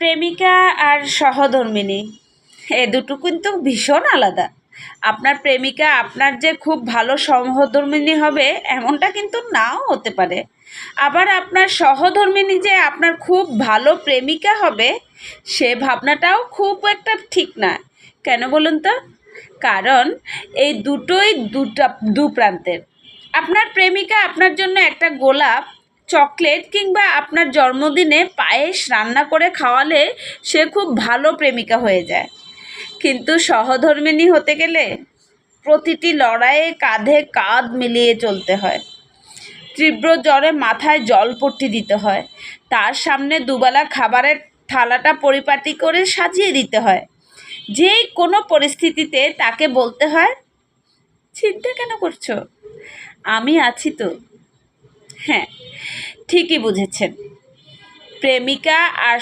প্রেমিকা আর সহধর্মিণী এ দুটো কিন্তু ভীষণ আলাদা। আপনার প্রেমিকা আপনার যে খুব ভালো সহধর্মিণী হবে, এমনটা কিন্তু নাও হতে পারে। আবার আপনার সহধর্মিনী যে আপনার খুব ভালো প্রেমিকা হবে, সে ভাবনাটাও খুব একটা ঠিক না। কেন বলুন তো? কারণ এই দুটোই দুটা, দু প্রান্তের। আপনার প্রেমিকা আপনার জন্য একটা গোলাপ চকলেট কিংবা আপনার জন্মদিনে পায়েস রান্না করে খাওয়ালে সে খুব ভালো প্রেমিকা হয়ে যায়। কিন্তু সহধর্মিণী হতে গেলে প্রতিটি লড়াইয়ে কাঁধে কাঁধ মিলিয়ে চলতে হয়। তীব্র জ্বরে মাথায় জলপট্টি দিতে হয়। তার সামনে দুবেলা খাবারের থালাটা পরিপাটি করে সাজিয়ে দিতে হয়। যে কোনো পরিস্থিতিতে তাকে বলতে হয় চিন্তা কেন করছ? আমি আছি তো। হ্যাঁ ঠিকই বুঝেছেন। প্রেমিকা আর